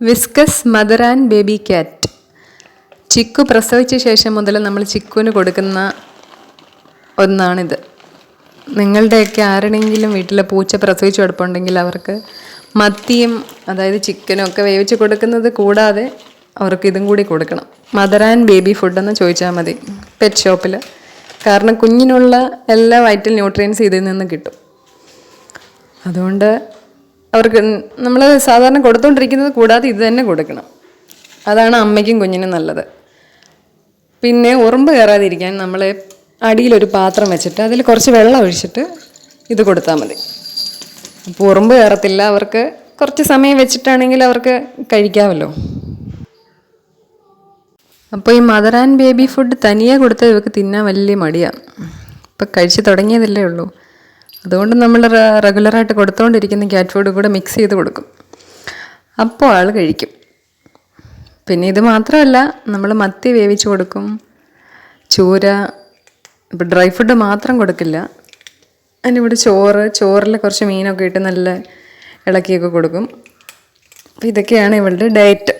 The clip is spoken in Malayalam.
Whiskas mother and baby cat Chikku പ്രസവിച്ച ശേഷം മുതൽ നമ്മൾ ചിക്കുവിന് കൊടുക്കുന്ന ഒന്നാണിത്. നിങ്ങളുടെയൊക്കെ ആരുടെങ്കിലും വീട്ടിൽ പൂച്ച പ്രസവിച്ച് കിടപ്പുണ്ടെങ്കിൽ അവർക്ക് മത്തിയും അതായത് ചിക്കനും ഒക്കെ വേവിച്ച് കൊടുക്കുന്നത് കൂടാതെ അവർക്ക് ഇതും കൂടി കൊടുക്കണം. മദർ ആൻഡ് ബേബി ഫുഡെന്ന് ചോദിച്ചാൽ മതി. പെറ്റ് ഷോപ്പിൽ കാരണം കുഞ്ഞിനുള്ള എല്ലാ വൈറ്റൽ ന്യൂട്രിയൻസ് ഇതിൽ നിന്ന് കിട്ടും. അതുകൊണ്ട് അവർക്ക് നമ്മൾ സാധാരണ കൊടുത്തുകൊണ്ടിരിക്കുന്നത് കൂടാതെ ഇത് തന്നെ കൊടുക്കണം. അതാണ് അമ്മയ്ക്കും കുഞ്ഞിനും നല്ലത്. പിന്നെ ഉറുമ്പ് കയറാതിരിക്കാൻ നമ്മൾ അടിയിലൊരു പാത്രം വെച്ചിട്ട് അതിൽ കുറച്ച് വെള്ളം ഒഴിച്ചിട്ട് ഇത് കൊടുത്താൽ മതി. അപ്പോൾ ഉറുമ്പ് കയറത്തില്ല അവർക്ക് കുറച്ച് സമയം വെച്ചിട്ടാണെങ്കിൽ അവർക്ക് കഴിക്കാമല്ലോ. അപ്പോൾ ഈ മദർ ആൻഡ് ബേബി ഫുഡ് തനിയെ കൊടുത്താൽ ഇവർക്ക് തിന്നാൻ വലിയ മടിയാണ് ഇപ്പം കഴിച്ച് തുടങ്ങിയതല്ലേ ഉള്ളൂ. അതുകൊണ്ട് നമ്മൾ റെഗുലറായിട്ട് കൊടുത്തുകൊണ്ടിരിക്കുന്ന ക്യാറ്റ് ഫുഡ് കൂടെ മിക്സ് ചെയ്ത് കൊടുക്കും. അപ്പോൾ ആൾ കഴിക്കും. പിന്നെ ഇത് മാത്രമല്ല നമ്മൾ മത്തി വേവിച്ച് കൊടുക്കും ചൂര ഇപ്പോൾ ഡ്രൈ ഫുഡ് മാത്രം കൊടുക്കില്ല. അതിന്റെ കൂടെ ചോറ് ചോറിൽ കുറച്ച് മീനൊക്കെ ഇട്ട് നല്ല ഇളക്കിയൊക്കെ കൊടുക്കും. അപ്പോൾ ഇതൊക്കെയാണ് ഇവളുടെ ഡയറ്റ്